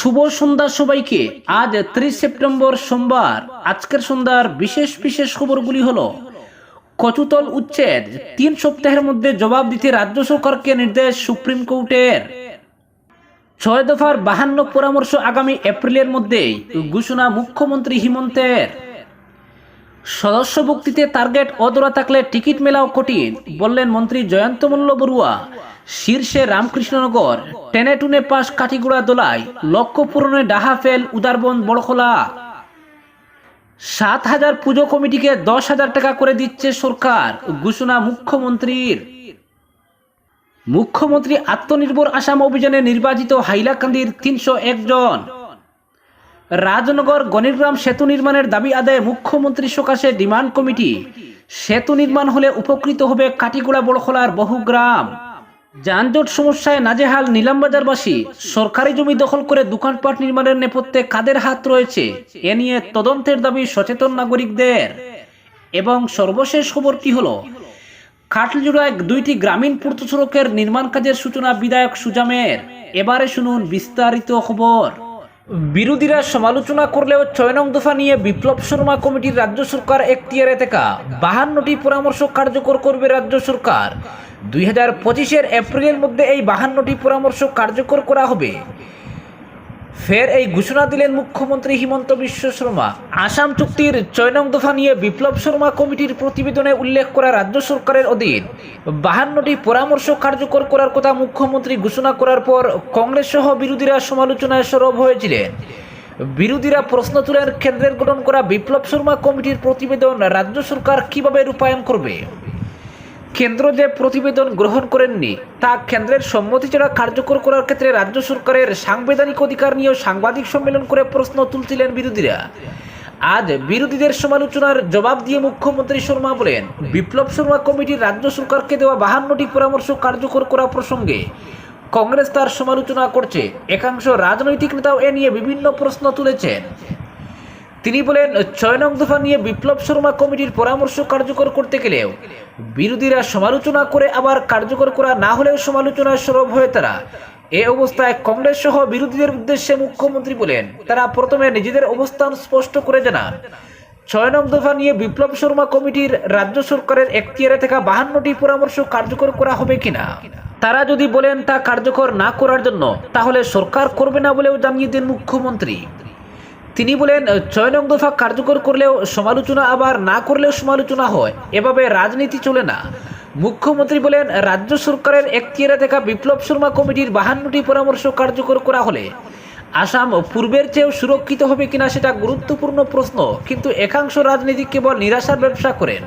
শুভ সন্ধ্যা সবাইকে। আজ ত্রিশ সেপ্টেম্বর সোমবার। আজকের সন্ধ্যার বিশেষ বিশেষ খবরগুলি হলো, কচুতল উচ্ছেদ। তিন সপ্তাহের মধ্যে জবাব দিতে রাজ্য সরকারকে নির্দেশ সুপ্রিম কোর্টের। ছয় দফার বাহান্ন পরামর্শ আগামী এপ্রিলের মধ্যেই, ঘোষণা মুখ্যমন্ত্রী হিমন্তের। সদস্য ভুক্তিতে টার্গেট অধরা থাকলে টিকিট মেলাও কঠিন, বললেন মন্ত্রী জয়ন্ত মল্ল বড়ুয়া। শীর্ষে রামকৃষ্ণনগর টেনে টুনে পাশ কাঠিগুড়া দোলায় লক্ষ্য পূরণে ডাহা ফেল উদারবন বড়খোলা। সাত হাজার পুজো কমিটিকে দশ হাজার টাকা করে দিচ্ছে সরকার, ঘোষণা মুখ্যমন্ত্রীর। মুখ্যমন্ত্রী আত্মনির্ভর আসাম অভিযানে নির্বাচিত হাইলাকান্দির তিনশো একজন রাজনগর গণিগ্রাম সেতু নির্মাণের দাবি আদায়ে মুখ্যমন্ত্রী সকাশে ডিমান্ড কমিটি। সেতু নির্মাণ হলে উপকৃত হবে কাটিগুড়া বড়খোলার বহু গ্রাম। যানজট সমস্যায় নাজেহাল নিলামবাজারবাসী। সরকারি জমি দখল করে দোকানপাট নির্মাণের নেপথ্যে কাদের হাত রয়েছে? এ নিয়ে তদন্তের দাবি সচেতন নাগরিকদের। এবং সর্বশেষ খবরটি হলো, কাটলজোড়ায় দুইটি গ্রামীণ পূর্ত সড়কের নির্মাণ কাজের সূচনা বিধায়ক সুজামের। এবারে শুনুন বিস্তারিত খবর। বিরোধীরা সমালোচনা করলেও ছয় নং দফা নিয়ে বিপ্লব শর্মা কমিটির রাজ্য সরকার এখতিয়ারে থাকা। বাহান্নটি পরামর্শ কার্যকর করবে রাজ্য সরকার। দুই হাজার পঁচিশের এপ্রিলের মধ্যে এই বাহান্নটি পরামর্শ কার্যকর করা হবে। ফের এই ঘোষণা দিলেন মুখ্যমন্ত্রী হিমন্ত বিশ্ব শর্মা। আসাম চুক্তির ছয় নং দফা নিয়ে বিপ্লব শর্মা কমিটির প্রতিবেদনে উল্লেখ করা রাজ্য সরকারের অধীন। বাহান্নটি পরামর্শ কার্যকর করার কথা মুখ্যমন্ত্রী ঘোষণা করার পর কংগ্রেস সহ বিরোধীরা সমালোচনায় সরব হয়েছিলেন। বিরোধীরা প্রশ্ন তুলেন, কেন্দ্রের গঠন করা বিপ্লব শর্মা কমিটির প্রতিবেদন রাজ্য সরকার কীভাবে রূপায়ণ করবে? কেন্দ্র যে প্রতিবেদন গ্রহণ করেননি, তা কেন্দ্রের সম্মতি ছাড়া কার্যকর করার ক্ষেত্রে রাজ্য সরকারের সাংবিধানিক অধিকার নিয়েও সাংবাদিক সম্মেলন করে প্রশ্ন তুলছিলেন বিরোধীরা। আজ বিরোধীদের সমালোচনার জবাব দিয়ে মুখ্যমন্ত্রী শর্মা বলেন, বিপ্লব শর্মা কমিটির রাজ্য সরকারকে দেওয়া বাহান্নটি পরামর্শ কার্যকর করা প্রসঙ্গে কংগ্রেস তার সমালোচনা করছে। একাংশ রাজনৈতিক নেতাও এ নিয়ে বিভিন্ন প্রশ্ন তুলেছেন। তিনি বলেন, ছয় নং দফা নিয়ে বিপ্লব শর্মা কমিটির পরামর্শ কার্যকর করতে গেলেও বিরোধীরা সমালোচনা করে আবার কার্যকর করা না হলেও সমালোচনায় সরব হয়ে তারা। এ অবস্থায় কংগ্রেস সহ বিরোধীদের উদ্দেশ্যে মুখ্যমন্ত্রী বলেন, তারা প্রথমে নিজেদের অবস্থান স্পষ্ট করে জানান। ছয় নং দফা নিয়ে বিপ্লব শর্মা কমিটির রাজ্য সরকারের এখতিয়ারে থাকা বাহান্নটি পরামর্শ কার্যকর করা হবে কিনা? তারা যদি বলেন তা কার্যকর না করার জন্য, তাহলে সরকার করবে না বলেও জানিয়ে দেন মুখ্যমন্ত্রী। তিনি বলেন ছয় নং দফা কার্যকর করলেও সমালোচনা আবার না করলেও সমালোচনা হয়। এভাবে রাজনীতি চলে না। মুখ্যমন্ত্রী বলেন, রাজ্য সরকারের এখতিয়ারে থাকা বিপ্লব শর্মা কমিটির বাহান্নটি পরামর্শ কার্যকর করা হলে আসাম পূর্বের চেয়েও সুরক্ষিত হবে কিনা সেটা গুরুত্বপূর্ণ প্রশ্ন। কিন্তু একাংশ রাজনীতি কেবল নিরাশার ব্যবসা করেন।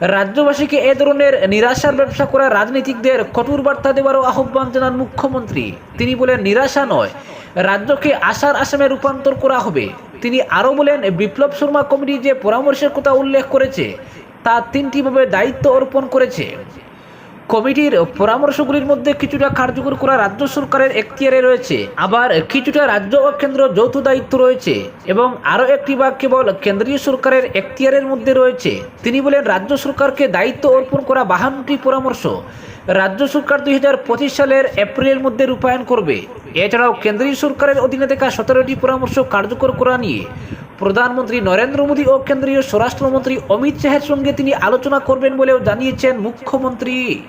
রাজ্যবাসীকে এ ধরনের নিরাশার ব্যবসা করা রাজনীতিকদের কঠোর বার্তা দেওয়ারও আহ্বান জানান মুখ্যমন্ত্রী। তিনি বলেন, নিরাশা নয় রাজ্যকে আশার আসামে রূপান্তর করা হবে। তিনি আরও বলেন, বিপ্লব শর্মা কমিটি যে পরামর্শের কথা উল্লেখ করেছে, তা তিনটিভাবে দায়িত্ব অর্পণ করেছে। কমিটির পরামর্শগুলির মধ্যে কিছুটা কার্যকর করা রাজ্য সরকারের এখতিয়ারে রয়েছে, আবার কিছুটা রাজ্য ও কেন্দ্র যৌথ দায়িত্ব রয়েছে এবং আরও একটি ভাগ কেবল কেন্দ্রীয় সরকারের এখতিয়ারের মধ্যে রয়েছে। তিনি বলেন, রাজ্য সরকারকে দায়িত্ব অর্পণ করা বাহান্নটি পরামর্শ রাজ্য সরকার দুই হাজার পঁচিশ সালের এপ্রিলের মধ্যে রূপায়ণ করবে। এছাড়াও কেন্দ্রীয় সরকারের অধীনে থাকা সতেরোটি পরামর্শ কার্যকর করা নিয়ে প্রধানমন্ত্রী নরেন্দ্র মোদী ও কেন্দ্রীয় স্বরাষ্ট্রমন্ত্রী অমিত শাহের সঙ্গে তিনি আলোচনা করবেন বলেও জানিয়েছেন মুখ্যমন্ত্রী।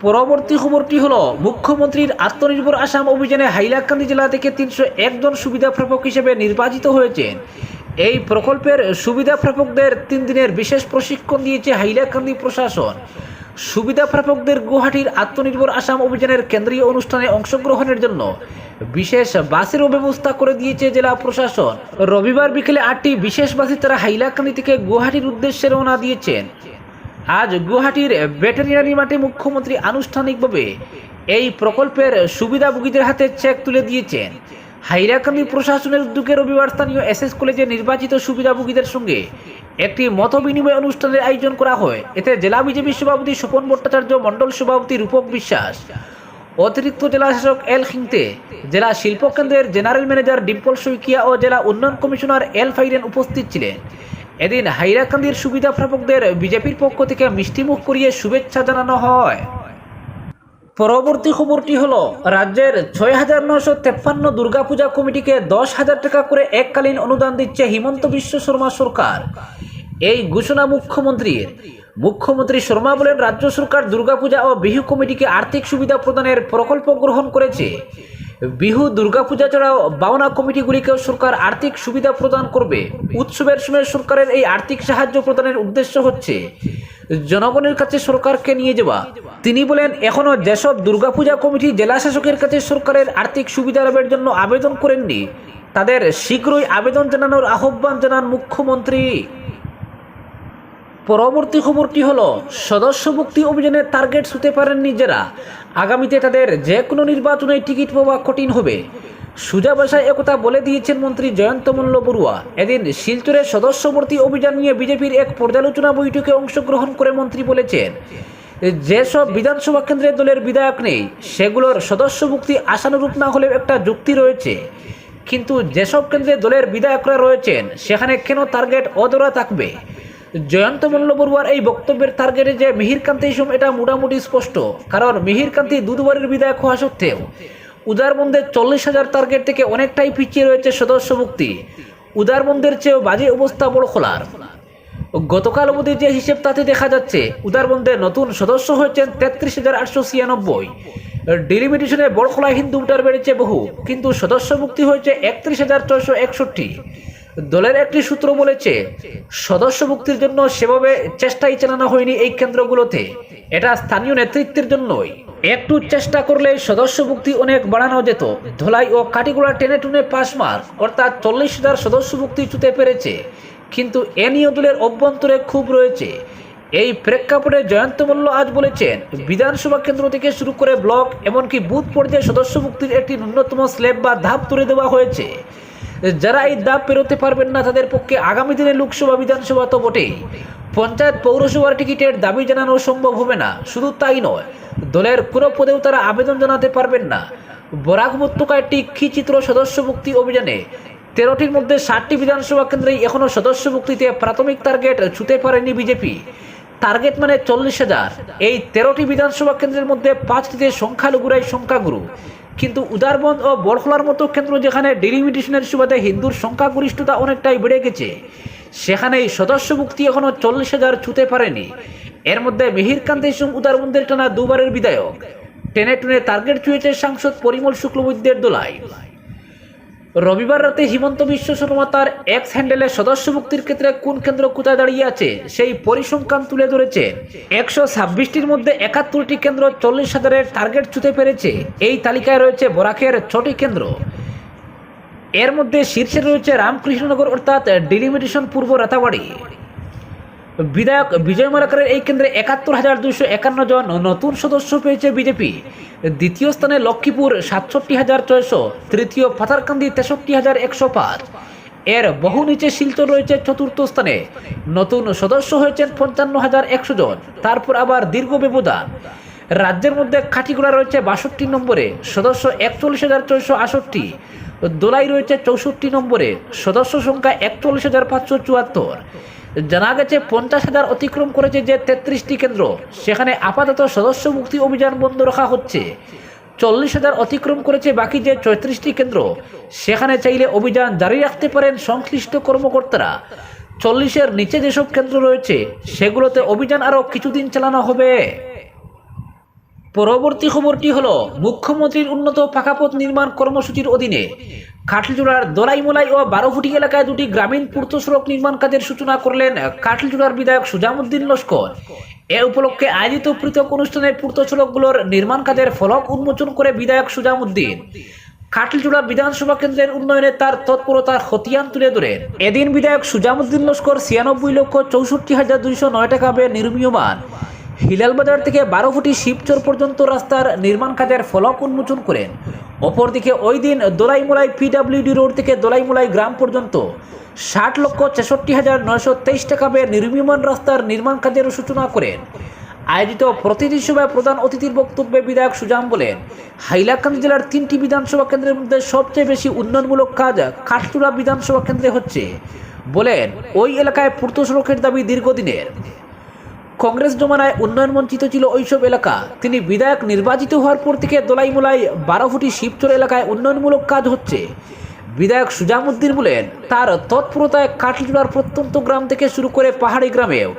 পরবর্তী খবরটি হলো, মুখ্যমন্ত্রীর আত্মনির্ভর আসাম অভিযানে হাইলাকান্দি জেলা থেকে তিনশো একজন সুবিধাপ্রাপক হিসেবে নির্বাচিত হয়েছেন। এই প্রকল্পের সুবিধাপ্রাপকদের তিন দিনের বিশেষ প্রশিক্ষণ দিয়েছে হাইলাকান্দি প্রশাসন। সুবিধাপ্রাপকদের গুয়াহাটির আত্মনির্ভর আসাম অভিযানের কেন্দ্রীয় অনুষ্ঠানে অংশগ্রহণের জন্য বিশেষ বাসেরও ব্যবস্থা করে দিয়েছে জেলা প্রশাসন। রবিবার বিকেলে আটটি বিশেষ বাসে তারা হাইলাকান্দি থেকে গুয়াহাটির উদ্দেশ্যে রওনা দিয়েছেন। আজ গুয়াহাটির ভেটেরিনারি মাঠে মুখ্যমন্ত্রী আনুষ্ঠানিকভাবে এই প্রকল্পের সুবিধাভোগীদের হাতে চেক তুলে দিয়েছেন। হাইলাকান্দি প্রশাসনের উদ্যোগে রবিবার স্থানীয় এস এস কলেজে নির্বাচিত সুবিধাভোগীদের সঙ্গে একটি মত বিনিময় অনুষ্ঠানের আয়োজন করা হয়। এতে জেলা বিজেপি সভাপতি সুপন ভট্টাচার্য, মণ্ডল সভাপতি রূপক বিশ্বাস, অতিরিক্ত জেলা শাসক এল খিংতে, জেলা শিল্প কেন্দ্রের জেনারেল ম্যানেজার ডিম্পল শইকিয়া ও জেলা উন্নয়ন কমিশনার এল ফাইরেন উপস্থিত ছিলেন। এদিন হাইরাকান্দির সুবিধা প্রাপকদের বিজেপির পক্ষ থেকে মিষ্টিমুখ করিয়ে শুভেচ্ছা জানানো হয়। পরবর্তী খবরটি হল, রাজ্যের ছয় হাজার নশো তেপ্পান্ন দুর্গাপূজা কমিটিকে দশ হাজার টাকা করে এককালীন অনুদান দিচ্ছে হিমন্ত বিশ্ব শর্মা সরকার। এই ঘোষণা মুখ্যমন্ত্রীর। মুখ্যমন্ত্রী শর্মা বলেন, রাজ্য সরকার দুর্গাপূজা ও বিহু কমিটিকে আর্থিক সুবিধা প্রদানের প্রকল্প গ্রহণ করেছে। বিহু, দুর্গাপূজা ছাড়াও বাওনা কমিটিগুলিকেও সরকার আর্থিক সুবিধা প্রদান করবে। উৎসবের সময় সরকারের এই আর্থিক সাহায্য প্রদানের উদ্দেশ্য হচ্ছে, জনগণের কাছে সরকারকে নিয়ে যাওয়া। তিনি বলেন এখনও যেসব দুর্গাপূজা কমিটি জেলা শাসকের কাছে সরকারের আর্থিক সুবিধা লাভের জন্য আবেদন করেননি, তাদের শীঘ্রই আবেদন জানানোর আহ্বান জানান মুখ্যমন্ত্রী। পরবর্তী খবরটি হলো, সদস্য মুক্তি অভিযানের টার্গেট ছুতে পারেননি যারা আগামীতে তাদের যে কোনো নির্বাচনে টিকিট পাওয়া কঠিন হবে। সুজা ভাষায় একথা বলে দিয়েছেন মন্ত্রী জয়ন্ত মল্ল বড়ুয়া। এদিন শিলচরে সদস্যবর্তী অভিযান নিয়ে বিজেপির এক পর্যালোচনা বৈঠকে অংশগ্রহণ করে মন্ত্রী বলেছেন, যেসব বিধানসভা কেন্দ্রের দলের বিধায়ক নেই, সেগুলোর সদস্য মুক্তি আশানুরূপ না হলেও একটা যুক্তি রয়েছে। কিন্তু যেসব কেন্দ্রে দলের বিধায়করা রয়েছেন, সেখানে কেন টার্গেট অদরা থাকবে? জয়ন্ত মল্ল বড়ুয়ার এই বক্তব্যের টার্গেটে যে মিহিরকান্তি ইসম এটা মোটামুটি স্পষ্ট। কারণ মিহিরকান্তি দুদুবারের বিধায়ক হওয়া সত্ত্বেও উদারবন্দের চল্লিশ হাজার টার্গেট থেকে অনেকটাই পিছিয়ে রয়েছে সদস্য মুক্তি উদারবন্দের চেয়েও বাজে অবস্থা বড় খোলার। গতকাল অবধি যে হিসেব তাতে দেখা যাচ্ছে উদারবন্দের নতুন সদস্য হয়েছেন তেত্রিশ হাজার আটশো ছিয়ানব্বই। ডিলিমিটেশনে বড়খোলা হিন্দু উটার বেড়েছে বহু, কিন্তু সদস্য মুক্তি হয়েছে একত্রিশ হাজার ছয়শো একষট্টি। দলের একটি সূত্র বলেছে সদস্য মুক্তির জন্য সেভাবে চেষ্টাই চালানো হয়নি এই কেন্দ্রগুলোতে। এটা স্থানীয় নেতৃত্বের জন্যই। একটু চেষ্টা করলে সদস্য মুক্তি অনেক বাড়ানো যেত। ধলাই ও কাটিগুড়া টেনে টুনে পাস মার্ক অর্থাৎ চল্লিশ হাজার সদস্য মুক্তি চুতে পেরেছে। কিন্তু এ নিয়ে দলের অভ্যন্তরে খুব রয়েছে। এই প্রেক্ষাপটে জয়ন্ত মল্ল আজ বলেছেন, বিধানসভা কেন্দ্র থেকে শুরু করে ব্লক, এমনকি বুথ পর্যায়ে সদস্য মুক্তির একটি ন্যূনতম স্ল্যাব বা ধাপ তুলে দেওয়া হয়েছে। যারা এই ধাপ পেরোতে পারবেন না, তাদের পক্ষে আগামী দিনে লোকসভা, বিধানসভা তো বটেই। পঞ্চায়েত পৌরসভার টিকিটের দাবি জানানো সম্ভব হবে না, শুধু তাই নয়, দলের কোনো পদেও তারা আবেদন জানাতে পারবেন না। বরাক উপত্যকায় টিক্ষি চিত্র সদস্য মুক্তি অভিযানে তেরোটির মধ্যে ষাটটি বিধানসভা কেন্দ্রেই এখনও সদস্য মুক্তিতে প্রাথমিক টার্গেট ছুতে পারেনি বিজেপি। টার্গেট মানে চল্লিশ হাজার। এই তেরোটি বিধানসভা কেন্দ্রের মধ্যে পাঁচটিতে সংখ্যালঘুরাই সংখ্যাগুরু। কিন্তু উদারবন্দ ও বড়খোলার মতো ক্ষেত্র যেখানে ডিলিমিটেশনের সুবাদে হিন্দুর সংখ্যাগরিষ্ঠতা অনেকটাই বেড়ে গেছে, সেখানে সদস্য মুক্তি এখনও চল্লিশ হাজার ছুতে পারেনি। এর মধ্যে মিহির কান্তি সিং উদারবন্দের টানা দুবারের বিধায়ক। টেনে টুনে টার্গেট ছুঁয়েছে সাংসদ পরিমল শুক্লবৈদ্যের দোলায়। রবিবার রাতে হিমন্ত বিশ্ব শর্মা তার এক্স হ্যান্ডেলে সদস্য মুক্তির ক্ষেত্রে কোন কেন্দ্র কোথায় দাঁড়িয়ে আছে, সেই পরিসংখ্যান তুলে ধরেছে। একশো ছাব্বিশটির মধ্যে একাত্তরটি কেন্দ্র চল্লিশ হাজারের টার্গেট ছুতে পেরেছে। এই তালিকায় রয়েছে বরাকের ছটি কেন্দ্র। এর মধ্যে শীর্ষে রয়েছে রামকৃষ্ণনগর অর্থাৎ ডিলিমিটেশন পূর্ব রাতাবাড়ি। বিধায়ক বিজয় মালাকারের এই কেন্দ্রে একাত্তর হাজার দুশো একান্ন জন নতুন সদস্য পেয়েছে বিজেপি। দ্বিতীয় স্থানে লক্ষ্মীপুর সাতষট্টি হাজার ছয়শো, তৃতীয় পাথারকান্দি তেষট্টি হাজার একশো পাঁচ। এর বহু নিচে শিলচর রয়েছে চতুর্থ স্থানে। নতুন সদস্য হয়েছেন পঞ্চান্ন হাজার একশো জন, তারপর আবার দীর্ঘ ব্যবধান। রাজ্যের মধ্যে খাটিগুড়া রয়েছে বাষট্টি নম্বরে, সদস্য একচল্লিশ হাজার ছয়শো আষট্টি দোলাই রয়েছে চৌষট্টি নম্বরে, সদস্য সংখ্যা একচল্লিশ হাজার পাঁচশো চুয়াত্তর। জানা গেছে পঞ্চাশ হাজার অতিক্রম করেছে যে তেত্রিশটি কেন্দ্র। সেখানে আপাতত সদস্য মুক্তি অভিযান বন্ধ রাখা হচ্ছে। চল্লিশ হাজার অতিক্রম করেছে বাকি যে চৌত্রিশটি কেন্দ্র। সেখানে চাইলে অভিযান জারি রাখতে পারেন সংশ্লিষ্ট কর্মকর্তারা। চল্লিশের নিচে যেসব কেন্দ্র রয়েছে, সেগুলোতে অভিযান আরও কিছুদিন চালানো হবে। পরবর্তী খবরটি হলো, মুখ্যমন্ত্রীর উন্নত পাকাপথ নির্মাণ কর্মসূচির অধীনে কাটলজোড়ার দলাইমলাই ও বারোফুটি এলাকায় দুটি গ্রামীণ পূর্ত সড়ক নির্মাণ কাজের সূচনা করলেন কাটলজোড়ার বিধায়ক সুজামুদ্দিন লস্কর। এ উপলক্ষে আয়োজিত পৃথক অনুষ্ঠানে পূর্ত সড়কগুলোর নির্মাণ কাজের ফলক উন্মোচন করে বিধায়ক সুজামুদ্দিন। কাটলজোড়া বিধানসভা কেন্দ্রের উন্নয়নে তার তৎপরতার খতিয়ান তুলে ধরেন। এদিন বিধায়ক সুজামুদ্দিন লস্কর ছিয়ানব্বই লক্ষ চৌষট্টি হাজার দুইশো নয় টাকা ব্যয়ে নির্মীয়মান। হিলালবাজার থেকে বারো ফুটি শিবচর পর্যন্ত রাস্তার নির্মাণ কাজের ফলক উন্মোচন করেন। অপরদিকে ওই দিন দোলাইমুলাই পিডাব্লিউডি রোড থেকে দোলাইমুলাই গ্রাম পর্যন্ত ষাট লক্ষ ছেষট্টি হাজার নয়শো তেইশ টাকা ব্যয়ে নির্মীয়মান রাস্তার নির্মাণ কাজের সূচনা করেন। আয়োজিত প্রতিনিধি সভায় প্রধান অতিথির বক্তব্যে বিধায়ক সুজাম বলেন, হাইলাকান্দি জেলার তিনটি বিধানসভা কেন্দ্রের মধ্যে সবচেয়ে বেশি উন্নয়নমূলক কাজ কাঠচুড়া বিধানসভা কেন্দ্রে হচ্ছে। বলেন, ওই এলাকায় পূর্ত সড়কের দাবি দীর্ঘদিনের। কংগ্রেস জমানায় উন্নয়ন বঞ্চিত ছিল ওইসব এলাকা। তিনি বিধায়ক নির্বাচিত হওয়ার পর থেকে দোলাইমোলাই বারো ফুটি শিবচর এলাকায় উন্নয়নমূলক কাজ হচ্ছে। বিধায়ক সুজামুদ্দিন বলেন, তার তৎপরতায় কাঠলিজোড়ার প্রত্যন্ত গ্রাম থেকে শুরু করে পাহাড়ি গ্রামেও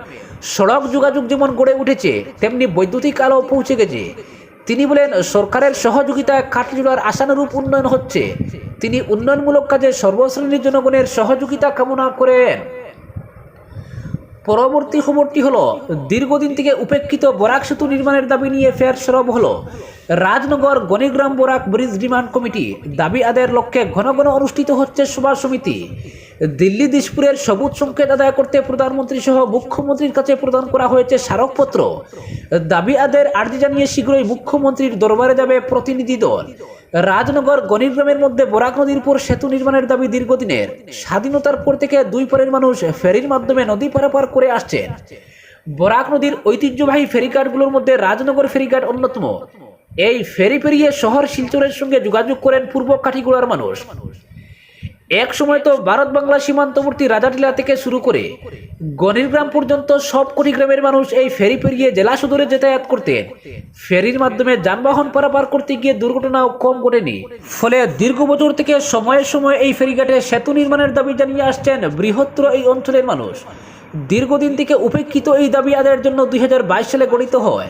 সড়ক যোগাযোগ যেমন গড়ে উঠেছে, তেমনি বৈদ্যুতিক আলো পৌঁছে গেছে। তিনি বলেন, সরকারের সহযোগিতায় কাঠলিজোড়ার আশানুরূপ উন্নয়ন হচ্ছে। তিনি উন্নয়নমূলক কাজে সর্বশ্রেণীর জনগণের সহযোগিতা কামনা করেন। পরবর্তী খবরটি হলো দীর্ঘদিন থেকে উপেক্ষিত বরাক সেতু নির্মাণের দাবি নিয়ে ফের সরব হলো। Rajnagar Ganigram Barak bridge demand committee দাবি আদায়ের লক্ষ্যে ঘন ঘন অনুষ্ঠিত হচ্ছে সভা সমিতি। দিল্লি দিশপুরের সবুজ সংকেত আদায় করতে প্রধানমন্ত্রী সহ মুখ্যমন্ত্রীর কাছে প্রদান করা হয়েছে স্মারকপত্র। দাবি আদায়ের আর্জি জানিয়ে শীঘ্রই মুখ্যমন্ত্রীর দরবারে যাবে প্রতিনিধি দল। রাজনগর গণিগ্রামের মধ্যে বরাক নদীর উপর সেতু নির্মাণের দাবি দীর্ঘদিনের। স্বাধীনতার পর থেকে দুই পরের মানুষ ফেরির মাধ্যমে নদী পারাপার করে আসছেন। বরাক নদীর ঐতিহ্যবাহী ফেরিঘাটগুলোর মধ্যে রাজনগর ফেরিঘাট অন্যতম। এই ফেরি পেরিয়ে শহর শিলচরের সঙ্গে যোগাযোগ করেন পূর্ব কাঠিগুড়ার মানুষ। এক সময় তো ভারত বাংলা সীমান্তবর্তী রাজাটিলা থেকে শুরু করে গণিরগ্রাম পর্যন্ত সব কোটি গ্রামের মানুষ এই ফেরি পেরিয়ে জেলা সদরে যাতায়াত করতেন। ফেরির মাধ্যমে যানবাহন পারাপার করতে গিয়ে দুর্ঘটনাও কম ঘটেনি। ফলে দীর্ঘ বছর থেকে সময়ে সময়ে এই ফেরিঘাটে সেতু নির্মাণের দাবি জানিয়ে আসছেন বৃহত্তর এই অঞ্চলের মানুষ। দীর্ঘদিন থেকে উপেক্ষিত এই দাবি আদায়ের জন্য দুই হাজার বাইশ সালে গঠিত হয়।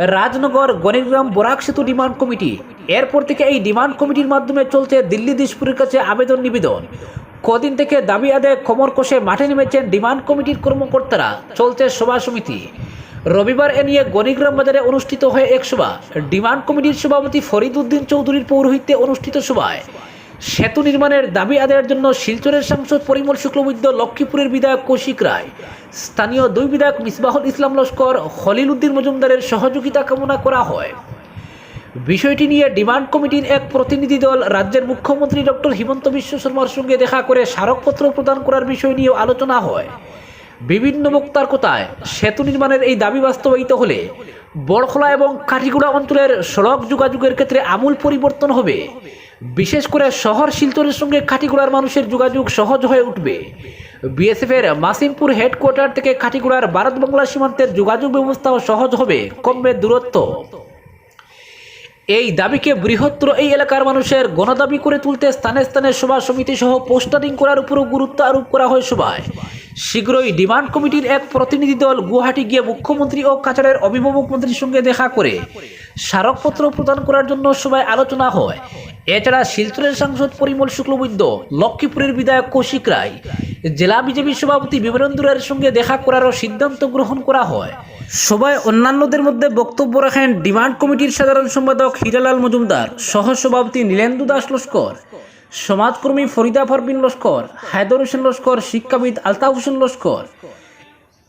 রাজনগর, গণিগ্রাম বরাক সেতু ডিমান্ড কমিটি। এরপর থেকে এই ডিমান্ড কমিটির মাধ্যমে চলছে দিল্লি দিশপুরের কাছে আবেদন নিবেদন। কদিন থেকে দাবি আদায় খবর কষে মাঠে নেমেছেন ডিমান্ড কমিটির কর্মকর্তারা। চলছে সভা সমিতি। রবিবার এ নিয়ে গণিগ্রাম বাজারে অনুষ্ঠিত হয় এক সভা। ডিমান্ড কমিটির সভাপতি ফরিদ উদ্দিন চৌধুরীর পৌরোহিত্যে অনুষ্ঠিত সভায়। সেতু নির্মাণের দাবি আদায়ের জন্য শিলচরের সাংসদ পরিমল শুক্লবৈদ্য, লক্ষ্মীপুরের বিধায়ক কৌশিক রায়। স্থানীয় দুই বিধায়ক মিসবাহুল ইসলাম লস্কর, খলিল উদ্দিন মজুমদারের সহযোগিতা কামনা করা হয়। বিষয়টি নিয়ে ডিমান্ড কমিটির এক প্রতিনিধি দল রাজ্যের মুখ্যমন্ত্রী ডক্টর হিমন্ত বিশ্ব শর্মার সঙ্গে দেখা করে স্মারকপত্র প্রদান করার বিষয় নিয়েও আলোচনা হয়। বিভিন্ন বক্তার কথায় সেতু নির্মাণের এই দাবি বাস্তবায়িত হলে বড়খলা এবং কাঠিগুড়া অঞ্চলের সড়ক যোগাযোগের ক্ষেত্রে আমূল পরিবর্তন হবে। বিশেষ করে শহর শিলচরের সঙ্গে কাঠিগুড়ার মানুষের যোগাযোগ সহজ হয়ে উঠবে। বিএসএফের মাসিমপুর হেডকোয়ার্টার থেকে কাঠিগুড়ার ভারত বাংলা সীমান্তের যোগাযোগ ব্যবস্থাও সহজ হবে, কমবে দূরত্ব। এই দাবিকে বৃহত্তর এই এলাকার মানুষের গণদাবি করে তুলতে স্থানে স্থানে সভা সমিতি সহ পোস্টারিং করার উপরও গুরুত্ব আরোপ করা হয় সভায়। শীঘ্রই ডিমান্ড কমিটির এক প্রতিনিধি দল গুয়াহাটি গিয়ে মুখ্যমন্ত্রী ও কাছাড়ের অভিভাবক মন্ত্রীর সঙ্গে দেখা করে স্মারকপত্র প্রদান করার জন্য সভায় আলোচনা হয়। এছাড়া শিলচরের সাংসদ পরিমল শুক্লবৈদ্য, লক্ষ্মীপুরের বিধায়ক কৌশিক রায় জেলা বিজেপি সভাপতি বিবেরেন্দ্র রায়ের সঙ্গে দেখা করারও সিদ্ধান্ত গ্রহণ করা হয়। সভায় অন্যান্যদের মধ্যে বক্তব্য রাখেন ডিমান্ড কমিটির সাধারণ সম্পাদক হিরালাল মজুমদার সহ সভাপতি নীলেন্দু দাস লস্কর, সমাজকর্মী ফরিদা ফরবিন লস্কর, হায়দর হোসেন লস্কর, শিক্ষাবিদ আলতাফ হোসেন লস্কর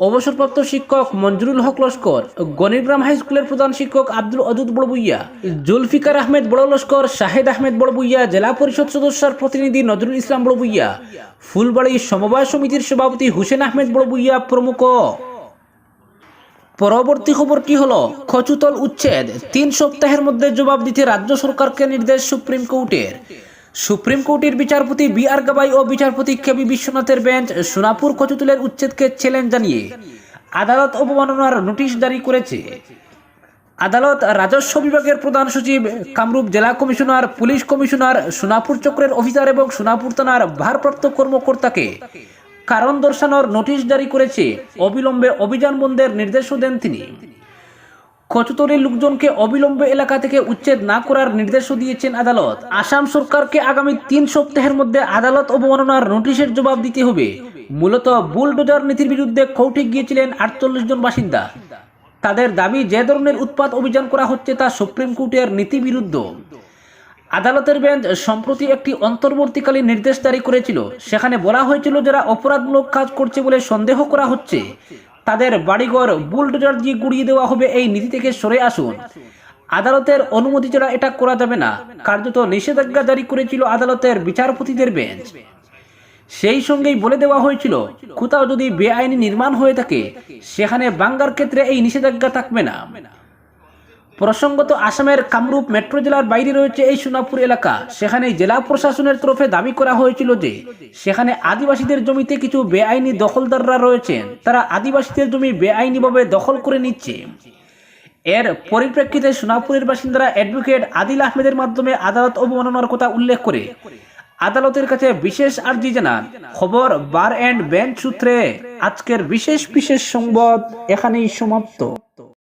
অবসরপ্রাপ্ত শিক্ষক মঞ্জুরুল হক লস্কর গণিগ্রাম হাই স্কুলের প্রধান শিক্ষক আব্দুল অদুদ বড়বুইয়া, জুলফিকার আহমেদ বড় লস্কর, শাহেদ আহমেদ বড়বুইয়া, জেলা পরিষদ সদস্যর প্রতিনিধি নজরুল ইসলাম বড়বুইয়া, ফুলবাড়ি সমবায় সমিতির সভাপতি হুসেন আহমেদ বড়বুইয়া প্রমুখ। পরবর্তী খবরটি হল, খচুতল উচ্ছেদ, তিন সপ্তাহের মধ্যে জবাব দিতে রাজ্য সরকারকে নির্দেশ সুপ্রিম কোর্টের। সুপ্রিম কোর্টের বিচারপতি বি আর গাবাই ও বিচারপতি কেবি বিশ্বনাথের বেঞ্চ সোনাপুর কচুতুলের উচ্ছেদকে চ্যালেঞ্জ জানিয়ে আদালত অবমাননার নোটিশ জারি করেছে। আদালত রাজস্ব বিভাগের প্রধান সচিব কামরূপ জেলা কমিশনার, পুলিশ কমিশনার, সোনাপুর চক্রের অফিসার এবং সোনাপুর থানার ভারপ্রাপ্ত কর্মকর্তাকে কারণ দর্শানোর নোটিশ জারি করেছে। অবিলম্বে অভিযান বন্ধের নির্দেশও দেন তিনি। কচুতরের লোকজনকে অবিলম্বে এলাকা থেকে উচ্ছেদ না করার নির্দেশও দিয়েছেন আদালত। আসাম সরকারকে আগামী তিন সপ্তাহের মধ্যে আদালত অবমাননার নোটিশের জবাব দিতে হবে। মূলত বুলডোজার নীতির বিরুদ্ধে কৌঠে গিয়েছিলেন আটচল্লিশ জন বাসিন্দা। তাদের দাবি যে ধরনের উৎপাত অভিযান করা হচ্ছে তা সুপ্রিম কোর্টের নীতি বিরুদ্ধ। আদালতের বেঞ্চ সম্প্রতি একটি অন্তর্বর্তীকালীন নির্দেশ জারি করেছিল। সেখানে বলা হয়েছিল যারা অপরাধমূলক কাজ করছে বলে সন্দেহ করা হচ্ছে। তাদের বাড়িঘর বুলডোজার দিয়ে গুড়িয়ে দেওয়া হবে এই নীতি থেকে সরে আসুন। আদালতের অনুমতি ছাড়া এটা করা যাবে না। কার্যত নিষেধাজ্ঞা জারি করেছিল আদালতের বিচারপতিদের বেঞ্চ। সেই সঙ্গেই বলে দেওয়া হয়েছিল, কোথাও যদি বেআইনি নির্মাণ হয়ে থাকে, সেখানে বাঙ্গার ক্ষেত্রে এই নিষেধাজ্ঞা থাকবে না। প্রসঙ্গত আসামের কামরূপ মেট্রো জেলার বাইরে রয়েছে এই সোনাপুর এলাকা। সেখানে জেলা প্রশাসনের তরফে দাবি করা হয়েছিল যে, সেখানে আদিবাসীদের জমিতে কিছু বেআইনি দখলদাররা রয়েছেন। তারা আদিবাসীদের জমি বেআইনিভাবে দখল করে নিচ্ছে। এর পরিপ্রেক্ষিতে সোনাপুরের বাসিন্দারা অ্যাডভোকেট আদিল আহমেদের মাধ্যমে আদালত অবমাননার কথা উল্লেখ করে আদালতের কাছে বিশেষ আর্জি জানান। খবর বার অ্যান্ড বেঞ্চ সূত্রে আজকের বিশেষ বিশেষ সংবাদ এখানেই সমাপ্ত।